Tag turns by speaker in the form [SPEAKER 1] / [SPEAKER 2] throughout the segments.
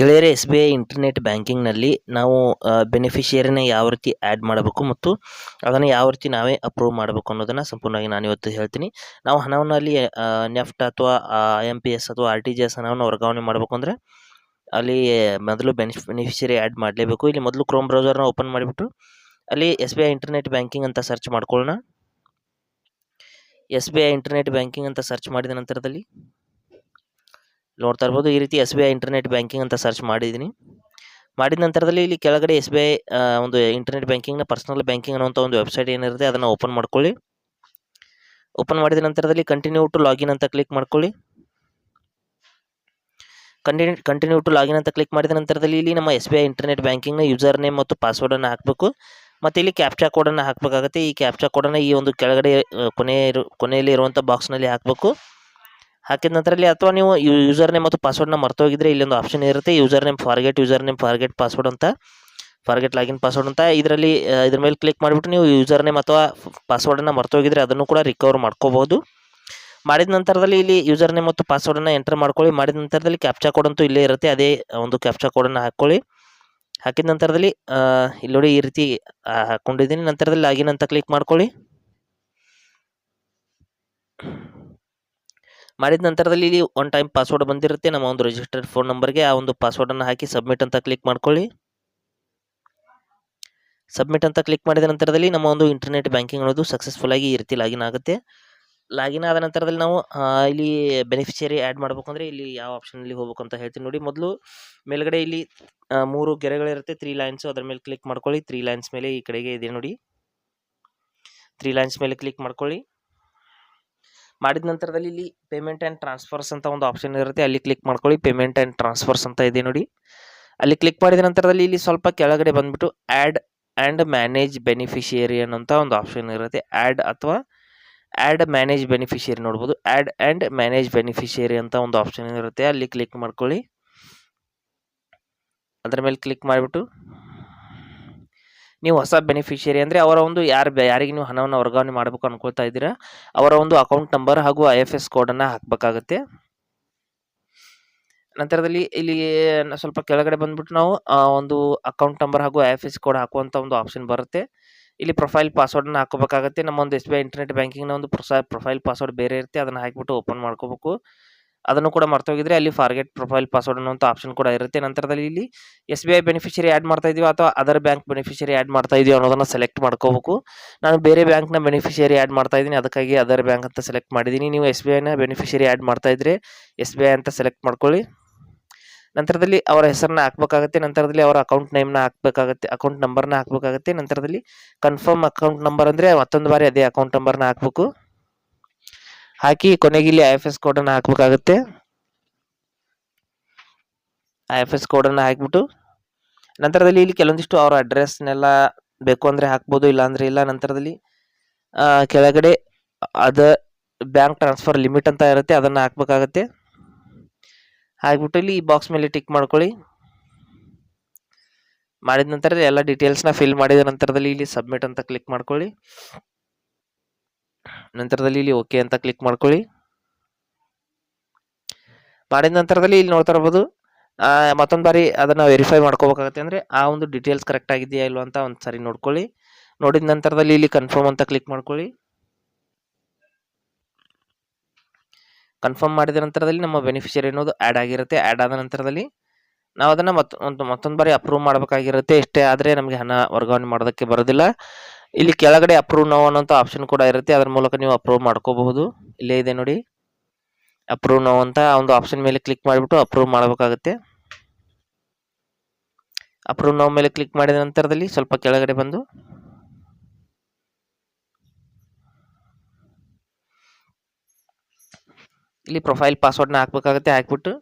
[SPEAKER 1] ಗೆಳೆಯರೇ, S B I internet ಬ್ಯಾಂಕಿಂಗ್ನಲ್ಲಿ ನಾವು ಬೆನಿಫಿಷಿಯರಿನ ಯಾವ ರೀತಿ ಆ್ಯಡ್ ಮಾಡಬೇಕು ಮತ್ತು ಅದನ್ನು ಯಾವ ರೀತಿ ನಾವೇ ಅಪ್ರೂವ್ ಮಾಡಬೇಕು ಅನ್ನೋದನ್ನು ಸಂಪೂರ್ಣವಾಗಿ ನಾನು ಇವತ್ತು ಹೇಳ್ತೀನಿ. ನಾವು ಹಣವನ್ನು ಅಲ್ಲಿ ನೆಫ್ಟ್ ಅಥವಾ ಐ ಎಂ ಪಿ ಎಸ್ ಅಥವಾ ಆರ್ ಟಿ ಜಿ ಎಸ್ ಹಣವನ್ನು ವರ್ಗಾವಣೆ ಮಾಡಬೇಕು ಅಂದರೆ ಅಲ್ಲಿ ಮೊದಲು ಬೆನಿಫ್ ಬೆನಿಫಿಷರಿ ಆ್ಯಡ್ ಮಾಡಲೇಬೇಕು. ಇಲ್ಲಿ ಮೊದಲು ಕ್ರೋಮ್ ಬ್ರೌಸರ್ನ ಓಪನ್ ಮಾಡಿಬಿಟ್ಟು ಅಲ್ಲಿ S B I internet banking ಅಂತ ಸರ್ಚ್ ಮಾಡ್ಕೊಳ್ಳೋಣ. S B I internet banking ಅಂತ ಸರ್ಚ್ ಮಾಡಿದ ನಂತರದಲ್ಲಿ ನೋಡ್ತಾ ಇರ್ಬೋದು. ಈ ರೀತಿ S B I internet banking ಅಂತ ಸರ್ಚ್ ಮಾಡಿದ್ದೀನಿ. ಮಾಡಿದ ನಂತರದಲ್ಲಿ ಇಲ್ಲಿ ಕೆಳಗಡೆ ಎಸ್ ಬಿ ಐ ಒಂದು ಇಂಟರ್ನೆಟ್ ಬ್ಯಾಂಕಿಂಗ್ನ ಪರ್ಸನಲ್ ಬ್ಯಾಂಕಿಂಗ್ ಅನ್ನೋಂಥ ಒಂದು ವೆಬ್ಸೈಟ್ ಏನಿರುತ್ತೆ ಅದನ್ನು ಓಪನ್ ಮಾಡ್ಕೊಳ್ಳಿ. ಓಪನ್ ಮಾಡಿದ ನಂತರದಲ್ಲಿ ಕಂಟಿನ್ಯೂ ಟು ಲಾಗಿನ್ ಅಂತ ಕ್ಲಿಕ್ ಮಾಡ್ಕೊಳ್ಳಿ. ಕಂಟಿನ್ಯೂ ಕಂಟಿನ್ಯೂ ಟು ಲಾಗಿನ್ ಅಂತ ಕ್ಲಿಕ್ ಮಾಡಿದ ನಂತರದಲ್ಲಿ ಇಲ್ಲಿ ನಮ್ಮ ಎಸ್ ಬಿ ಐ ಇಂಟರ್ನೆಟ್ ಬ್ಯಾಂಕಿಂಗ್ನ ಯೂಸರ್ ನೇಮ್ ಮತ್ತು ಪಾಸ್ವರ್ಡನ್ನು ಹಾಕಬೇಕು. ಮತ್ತು ಇಲ್ಲಿ ಕ್ಯಾಪ್ಚಾ ಕೋಡನ್ನು ಹಾಕಬೇಕಾಗುತ್ತೆ. ಈ ಕ್ಯಾಪ್ಚಾ ಕೋಡನ್ನು ಈ ಒಂದು ಕೆಳಗಡೆ ಕೊನೆ ಇರು, ಕೊನೆಯಲ್ಲಿ ಇರುವಂಥ ಬಾಕ್ಸ್ನಲ್ಲಿ ಹಾಕಬೇಕು. ಹಾಕಿದ ನಂತರಲ್ಲಿ ಅಥವಾ ನೀವು ಯೂಸರ್ ನೇಮ್ ಮತ್ತು ಪಾಸ್ವರ್ಡ್ನ ಮರ್ತೋಗಿದ್ರೆ ಇಲ್ಲೊಂದು ಆಪ್ಷನ್ ಇರುತ್ತೆ user name forget user name forget password ಅಂತ. ಫಾರ್ಗೆಟ್ ಲಾಗಿನ್ ಪಾಸ್ವರ್ಡ್ ಅಂತ. ಇದರಲ್ಲಿ ಇದ್ರ ಮೇಲೆ ಕ್ಲಿಕ್ ಮಾಡಿಬಿಟ್ಟು ನೀವು ಯೂಸರ್ ನೇಮ್ ಅಥವಾ ಪಾಸ್ವರ್ಡನ್ನು ಮರ್ತೋಗಿದ್ರೆ ಅದನ್ನು ಕೂಡ ರಿಕವರ್ ಮಾಡ್ಕೋಬಹುದು. ಮಾಡಿದ ನಂತರದಲ್ಲಿ ಇಲ್ಲಿ ಯೂಸರ್ ನೇಮ್ ಮತ್ತು ಪಾಸ್ವರ್ಡನ್ನು ಎಂಟರ್ ಮಾಡ್ಕೊಳ್ಳಿ. ಮಾಡಿದ ನಂತರದಲ್ಲಿ ಕ್ಯಾಪ್ಚಾ ಕೋಡ್ ಅಂತೂ ಇಲ್ಲೇ ಇರುತ್ತೆ. ಅದೇ ಒಂದು ಕ್ಯಾಪ್ಚಾ ಕೋಡನ್ನು ಹಾಕ್ಕೊಳ್ಳಿ. ಹಾಕಿದ ನಂತರದಲ್ಲಿ ಇಲ್ಲಿ ನೋಡಿ ಈ ರೀತಿ ಹಾಕ್ಕೊಂಡಿದ್ದೀನಿ ನಂತರದಲ್ಲಿ ಲಾಗಿನ್ ಅಂತ ಕ್ಲಿಕ್ ಮಾಡ್ಕೊಳ್ಳಿ. ಮಾಡಿದ ನಂತರದಲ್ಲಿ ಇಲ್ಲಿ ಒನ್ ಟೈಮ್ ಪಾಸ್ವರ್ಡ್ ಬಂದಿರುತ್ತೆ. ನಮ್ಮ ಒಂದು ರಿಜಿಸ್ಟರ್ಡ್ ಫೋನ್ ನಂಬರ್ಗೆ ಆ ಒಂದು ಪಾಸ್ವರ್ಡನ್ನು ಹಾಕಿ ಸಬ್ಮಿಟ್ ಅಂತ ಕ್ಲಿಕ್ ಮಾಡ್ಕೊಳ್ಳಿ. ಸಬ್ಮಿಟ್ ಅಂತ ಕ್ಲಿಕ್ ಮಾಡಿದ ನಂತರದಲ್ಲಿ ನಮ್ಮ ಒಂದು ಇಂಟರ್ನೆಟ್ ಬ್ಯಾಂಕಿಂಗ್ ಅನ್ನೋದು ಸಕ್ಸಸ್ಫುಲ್ ಆಗಿ ಈ ರೀತಿ ಲಾಗಿನ್ ಆಗುತ್ತೆ. ಲಾಗಿನ್ ಆದ ನಂತರದಲ್ಲಿ ನಾವು ಇಲ್ಲಿ ಬೆನಿಫಿಷಿಯರಿ ಆ್ಯಡ್ ಮಾಡಬೇಕು ಅಂದರೆ ಇಲ್ಲಿ ಯಾವ ಆಪ್ಷನಲ್ಲಿ ಹೋಗ್ಬೇಕು ಅಂತ ಹೇಳ್ತೀನಿ ನೋಡಿ. ಮೊದಲು ಮೇಲ್ಗಡೆ ಇಲ್ಲಿ ಮೂರು ಗೆರೆಗಳಿರುತ್ತೆ. ತ್ರೀ ಲೈನ್ಸು ಅದರ ಮೇಲೆ ಕ್ಲಿಕ್ ಮಾಡ್ಕೊಳ್ಳಿ. ತ್ರೀ ಲೈನ್ಸ್ ಮೇಲೆ ಈ ಕಡೆಗೆ ಇದೆ ನೋಡಿ. ತ್ರೀ ಲೈನ್ಸ್ ಮೇಲೆ ಕ್ಲಿಕ್ ಮಾಡ್ಕೊಳ್ಳಿ. ಮಾಡಿದ ನಂತರದಲ್ಲಿ ಇಲ್ಲಿ ಪೇಮೆಂಟ್ ಆ್ಯಂಡ್ ಟ್ರಾನ್ಸ್ಫರ್ಸ್ ಅಂತ ಒಂದು ಆಪ್ಷನ್ ಇರುತ್ತೆ. ಅಲ್ಲಿ ಕ್ಲಿಕ್ ಮಾಡ್ಕೊಳ್ಳಿ ಪೇಮೆಂಟ್ ಆ್ಯಂಡ್ ಟ್ರಾನ್ಸ್ಫರ್ಸ್ ಅಂತ ಇದೆ ನೋಡಿ. ಅಲ್ಲಿ ಕ್ಲಿಕ್ ಮಾಡಿದ ನಂತರದಲ್ಲಿ ಇಲ್ಲಿ ಸ್ವಲ್ಪ ಕೆಳಗಡೆ ಬಂದ್ಬಿಟ್ಟು ಆ್ಯಡ್ ಆ್ಯಂಡ್ ಮ್ಯಾನೇಜ್ ಬೆನಿಫಿಷಿಯರಿ ಅನ್ನೋಂಥ ಒಂದು ಆಪ್ಷನ್ ಇರುತ್ತೆ. ಆ್ಯಡ್ ಅಥವಾ ಆ್ಯಡ್ ಮ್ಯಾನೇಜ್ ಬೆನಿಫಿಷಿಯರಿ ನೋಡ್ಬೋದು. ಆ್ಯಡ್ ಆ್ಯಂಡ್ ಮ್ಯಾನೇಜ್ ಬೆನಿಫಿಷಿಯರಿ ಅಂತ ಒಂದು ಆಪ್ಷನ್ ಇರುತ್ತೆ. ಅಲ್ಲಿ ಕ್ಲಿಕ್ ಮಾಡ್ಕೊಳ್ಳಿ. ಅದರ ಮೇಲೆ ಕ್ಲಿಕ್ ಮಾಡಿಬಿಟ್ಟು ನೀವು ಹೊಸ ಬೆನಿಫಿಷಿಯರಿ ಅಂದರೆ ಅವರ ಒಂದು ಯಾರು ಯಾರಿಗೆ ನೀವು ಹಣವನ್ನು ವರ್ಗಾವಣೆ ಮಾಡಬೇಕು ಅನ್ಕೊಳ್ತಾ ಇದ್ದೀರಾ, ಅವರ ಒಂದು ಅಕೌಂಟ್ ನಂಬರ್ ಹಾಗೂ ಐ ಎಫ್ ಎಸ್ ಕೋಡನ್ನು ಹಾಕಬೇಕಾಗತ್ತೆ. ನಂತರದಲ್ಲಿ ಇಲ್ಲಿ ಸ್ವಲ್ಪ ಕೆಳಗಡೆ ಬಂದ್ಬಿಟ್ಟು ನಾವು ಒಂದು ಅಕೌಂಟ್ ನಂಬರ್ ಹಾಗೂ ಐ ಎಫ್ ಎಸ್ ಕೋಡ್ ಹಾಕುವಂಥ ಒಂದು ಆಪ್ಷನ್ ಬರುತ್ತೆ. ಇಲ್ಲಿ ಪ್ರೊಫೈಲ್ ಪಾಸ್ವರ್ಡನ್ನು ಹಾಕೋಬೇಕಾಗುತ್ತೆ. ನಮ್ಮ ಒಂದು ಎಸ್ ಬಿ ಐ ಇಂಟರ್ನೆಟ್ ಬ್ಯಾಂಕಿಂಗ್ನ ಒಂದು ಪ್ರೊಸಾ ಪ್ರೊಫೈಲ್ ಪಾಸ್ವರ್ಡ್ ಬೇರೆ ಇರುತ್ತೆ. ಅದನ್ನು ಹಾಕಿಬಿಟ್ಟು ಓಪನ್ ಮಾಡ್ಕೋಬೇಕು. ಅದನ್ನು ಕೂಡ ಮರ್ತೋಗಿದ್ರೆ ಅಲ್ಲಿ ಫಾರ್ಗೆಟ್ ಪ್ರೊಫೈಲ್ ಪಾಸ್ವರ್ಡ್ ಅನ್ನುವಂಥ ಆಪ್ಷನ್ ಕೂಡ ಇರುತ್ತೆ. ನಂತರದಲ್ಲಿ ಇಲ್ಲಿ S B I beneficiary add ಮಾಡ್ತಾ ಇದೀವಿ ಅಥವಾ ಅದರ್ ಬ್ಯಾಂಕ್ ಬೆನಿಫಿಷರಿ ಆ್ಯಡ್ ಮಾಡ್ತಾ ಇದೀವಿ ಅನ್ನೋದನ್ನು ಸೆಲೆಕ್ಟ್ ಮಾಡ್ಕೋಬೇಕು. ನಾನು ಬೇರೆ ಬ್ಯಾಂಕ್ನ ಬೆನಿಫಿಷರಿ ಆ್ಯಡ್ ಮಾಡ್ತಾ ಇದ್ದೀನಿ ಅದಕ್ಕಾಗಿ ಅದರ್ ಬ್ಯಾಂಕ್ ಅಂತ ಸೆಲೆಕ್ಟ್ ಮಾಡಿದ್ದೀನಿ ನೀವು ಎಸ್ ಬಿ ಐನ ಬೆನಿಫಿಷರಿ ಆ್ಯಡ್ ಮಾಡ್ತಾ ಇದ್ರೆ ಎಸ್ ಬಿ ಐ ಅಂತ ಸೆಲೆಕ್ಟ್ ಮಾಡ್ಕೊಳ್ಳಿ. ನಂತರದಲ್ಲಿ ಅವರ ಹೆಸರನ್ನ ಹಾಕಬೇಕಾಗುತ್ತೆ. ನಂತರದಲ್ಲಿ ಅವರ ಅಕೌಂಟ್ ನೇಮ್ನ ಹಾಕಬೇಕಾಗುತ್ತೆ ಅಕೌಂಟ್ ನಂಬರ್ನ ಹಾಕಬೇಕಾಗುತ್ತೆ. ನಂತರದಲ್ಲಿ ಕನ್ಫರ್ಮ್ ಅಕೌಂಟ್ ನಂಬರ್ ಅಂದರೆ ಮತ್ತೊಂದು ಬಾರಿ ಅದೇ ಅಕೌಂಟ್ ನಂಬರ್ನ ಹಾಕಬೇಕು. ಹಾಕಿ ಕೊನೆಗೆ ಇಲ್ಲಿ ಐ ಎಫ್ ಎಸ್ ಕೋಡನ್ನು ಹಾಕಬೇಕಾಗುತ್ತೆ. ಐ ಎಫ್ ಎಸ್ ಕೋಡನ್ನು ಹಾಕಿಬಿಟ್ಟು ನಂತರದಲ್ಲಿ ಇಲ್ಲಿ ಕೆಲವೊಂದಿಷ್ಟು ಅವರ ಅಡ್ರೆಸ್ನೆಲ್ಲ ಬೇಕು ಅಂದರೆ ಹಾಕ್ಬೋದು, ಇಲ್ಲ ಅಂದರೆ ಇಲ್ಲ. ನಂತರದಲ್ಲಿ ಕೆಳಗಡೆ ಅದ ಬ್ಯಾಂಕ್ ಟ್ರಾನ್ಸ್ಫರ್ ಲಿಮಿಟ್ ಅಂತ ಇರುತ್ತೆ, ಅದನ್ನು ಹಾಕಬೇಕಾಗತ್ತೆ. ಹಾಕ್ಬಿಟ್ಟು ಇಲ್ಲಿ ಈ ಬಾಕ್ಸ್ ಮೇಲೆ ಟಿಕ್ ಮಾಡ್ಕೊಳ್ಳಿ. ಮಾಡಿದ ನಂತರ ಎಲ್ಲ ಡೀಟೇಲ್ಸ್ನ ಫಿಲ್ ಮಾಡಿದ ನಂತರದಲ್ಲಿ ಇಲ್ಲಿ ಸಬ್ಮಿಟ್ ಅಂತ ಕ್ಲಿಕ್ ಮಾಡ್ಕೊಳ್ಳಿ. ನಂತರದಲ್ಲಿ ಇಲ್ಲಿ ಓಕೆ ಅಂತ ಕ್ಲಿಕ್ ಮಾಡ್ಕೊಳ್ಳಿ. ಮಾಡಿದ ನಂತರದಲ್ಲಿ ಇಲ್ಲಿ ನೋಡ್ತಾ ಇರ್ಬೋದು ಮತ್ತೊಂದು ಬಾರಿ ಅದನ್ನು ವೆರಿಫೈ ಮಾಡ್ಕೋಬೇಕಾಗತ್ತೆ ಅಂದರೆ ಆ ಒಂದು ಡೀಟೇಲ್ಸ್ ಕರೆಕ್ಟ್ ಆಗಿದೆಯಾ ಇಲ್ವಾ ಅಂತ ಒಂದು ಸರಿ ನೋಡ್ಕೊಳ್ಳಿ. ನೋಡಿದ ನಂತರದಲ್ಲಿ ಇಲ್ಲಿ ಕನ್ಫರ್ಮ್ ಅಂತ ಕ್ಲಿಕ್ ಮಾಡ್ಕೊಳ್ಳಿ. ಕನ್ಫರ್ಮ್ ಮಾಡಿದ ನಂತರದಲ್ಲಿ ನಮ್ಮ ಬೆನಿಫಿಷರಿ ಅನ್ನೋದು ಆ್ಯಡ್ ಆಗಿರುತ್ತೆ. ಆ್ಯಡ್ ಆದ ನಂತರದಲ್ಲಿ ನಾವು ಅದನ್ನು ಮತ್ತೊಂದು ಮತ್ತೊಂದು ಬಾರಿ ಅಪ್ರೂವ್ ಮಾಡಬೇಕಾಗಿರುತ್ತೆ. ಇಷ್ಟೇ ಆದರೆ ನಮಗೆ ಹಣ ವರ್ಗಾವಣೆ ಮಾಡೋದಕ್ಕೆ ಬರೋದಿಲ್ಲ. ಇಲ್ಲಿ ಕೆಳಗಡೆ ಅಪ್ರೂವ್ ನೋ ಅನ್ನೋಂಥ ಆಪ್ಷನ್ ಕೂಡ ಇರುತ್ತೆ. ಅದರ ಮೂಲಕ ನೀವು ಅಪ್ರೂವ್ ಮಾಡ್ಕೋಬಹುದು. ಇಲ್ಲೇ ಇದೆ ನೋಡಿ. ಅಪ್ರೂವ್ ನೋ ಅಂತ ಒಂದು ಆಪ್ಷನ್ ಮೇಲೆ ಕ್ಲಿಕ್ ಮಾಡಿಬಿಟ್ಟು ಅಪ್ರೂವ್ ಮಾಡಬೇಕಾಗುತ್ತೆ. ಅಪ್ರೂವ್ ನೋ ಮೇಲೆ ಕ್ಲಿಕ್ ಮಾಡಿದ ನಂತರದಲ್ಲಿ ಸ್ವಲ್ಪ ಕೆಳಗಡೆ ಬಂದು. ಇಲ್ಲಿ ಪ್ರೊಫೈಲ್ ಪಾಸ್ವರ್ಡ್ನ ಹಾಕಬೇಕಾಗುತ್ತೆ, ಹಾಕ್ಬಿಟ್ಟು.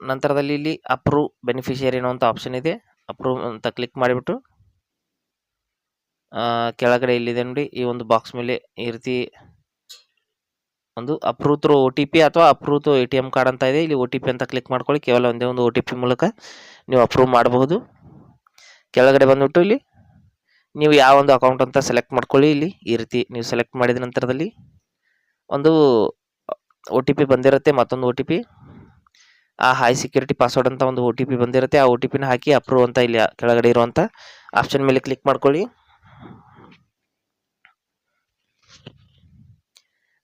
[SPEAKER 1] ನಂತರದಲ್ಲಿ ಇಲ್ಲಿ ಅಪ್ರೂವ್ ಬೆನಿಫಿಷಿಯರಿ ಅನ್ನೋ ಆಪ್ಷನ್ ಇದೆ. ಅಪ್ರೂವ್ ಅಂತ ಕ್ಲಿಕ್ ಮಾಡಿಬಿಟ್ಟು. ಕೆಳಗಡೆ ಇಲ್ಲಿದೆ ನೋಡಿ, ಈ ಒಂದು ಬಾಕ್ಸ್ ಮೇಲೆ ಈ ರೀತಿ ಒಂದು approve through O T P ಅಥವಾ approve through A T M card ಅಂತ ಇದೆ. ಇಲ್ಲಿ ಒ ಟಿ ಪಿ ಅಂತ ಕ್ಲಿಕ್ ಮಾಡ್ಕೊಳ್ಳಿ. ಕೇವಲ ಒಂದೇ ಒಂದು ಒ ಟಿ ಪಿ ಮೂಲಕ ನೀವು ಅಪ್ರೂವ್ ಮಾಡಬಹುದು. ಕೆಳಗಡೆ ಬಂದ್ಬಿಟ್ಟು ಇಲ್ಲಿ ನೀವು ಯಾವ ಒಂದು ಅಕೌಂಟ್ ಅಂತ ಸೆಲೆಕ್ಟ್ ಮಾಡ್ಕೊಳ್ಳಿ. ಇಲ್ಲಿ ಈ ರೀತಿ ನೀವು ಸೆಲೆಕ್ಟ್ ಮಾಡಿದ ನಂತರದಲ್ಲಿ ಒಂದು ಒ ಟಿ ಪಿ ಬಂದಿರುತ್ತೆ. ಮತ್ತೊಂದು ಒ ಟಿ ಪಿ ಆ ಹೈ ಸೆಕ್ಯೂರಿಟಿ ಪಾಸ್ವರ್ಡ್ ಅಂತ ಒಂದು ಒ ಟಿ ಪಿ ಬಂದಿರುತ್ತೆ. ಆ ಒ ಟಿ ಪಿನ ಹಾಕಿ ಅಪ್ರೂವ್ ಅಂತ ಇಲ್ಲಿ ಕೆಳಗಡೆ ಇರುವಂಥ ಆಪ್ಷನ್ ಮೇಲೆ ಕ್ಲಿಕ್ ಮಾಡ್ಕೊಳ್ಳಿ.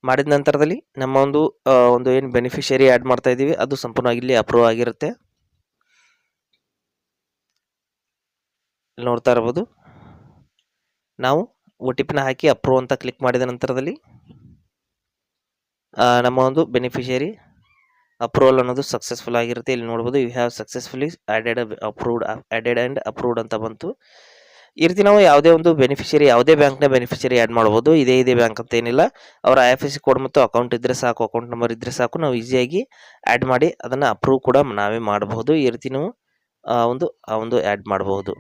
[SPEAKER 1] ಮಾಡಿದ ನಂತರದಲ್ಲಿ ನಮ್ಮ ಒಂದು ಒಂದು ಏನು ಬೆನಿಫಿಷರಿ ಆ್ಯಡ್ ಮಾಡ್ತಾ ಇದ್ದೀವಿ, ಅದು ಸಂಪೂರ್ಣವಾಗಿ ಇಲ್ಲಿ ಅಪ್ರೂವ್ ಆಗಿರುತ್ತೆ. ನೋಡ್ತಾ ಇರ್ಬೋದು. ನಾವು ಒ ಟಿ ಪಿನ ಹಾಕಿ ಅಪ್ರೂವ್ ಅಂತ ಕ್ಲಿಕ್ ಮಾಡಿದ ನಂತರದಲ್ಲಿ ನಮ್ಮ ಒಂದು ಬೆನಿಫಿಷರಿ ಅಪ್ರೂವಲ್ ಅನ್ನೋದು ಸಕ್ಸಸ್ಫುಲ್ ಆಗಿರುತ್ತೆ. ಇಲ್ಲಿ ನೋಡ್ಬೋದು you have successfully added approved added and approved ಅಂತ ಬಂತು. ಈ ರೀತಿ ನಾವು ಯಾವುದೇ ಒಂದು ಬೆನಿಫಿಷರಿ ಯಾವುದೇ ಬ್ಯಾಂಕ್ನ ಬೆನಿಫಿಷರಿ ಆ್ಯಡ್ ಮಾಡ್ಬೋದು. ಇದೇ ಇದೇ ಬ್ಯಾಂಕ್ ಅಂತ ಏನಿಲ್ಲ. ಅವರ I F S C code ಮತ್ತು ಅಕೌಂಟ್ ಇದ್ದರೆ ಸಾಕು ಅಕೌಂಟ್ ನಂಬರ್ ಇದ್ದರೆ ಸಾಕು, ನಾವು ಈಸಿಯಾಗಿ ಆ್ಯಡ್ ಮಾಡಿ ಅದನ್ನು ಅಪ್ರೂವ್ ಕೂಡ ನಾವೇ ಮಾಡಬಹುದು ಈ ರೀತಿ ನಾವು ಒಂದು, ಆ, ಒಂದು ಆ್ಯಡ್ ಮಾಡಬಹುದು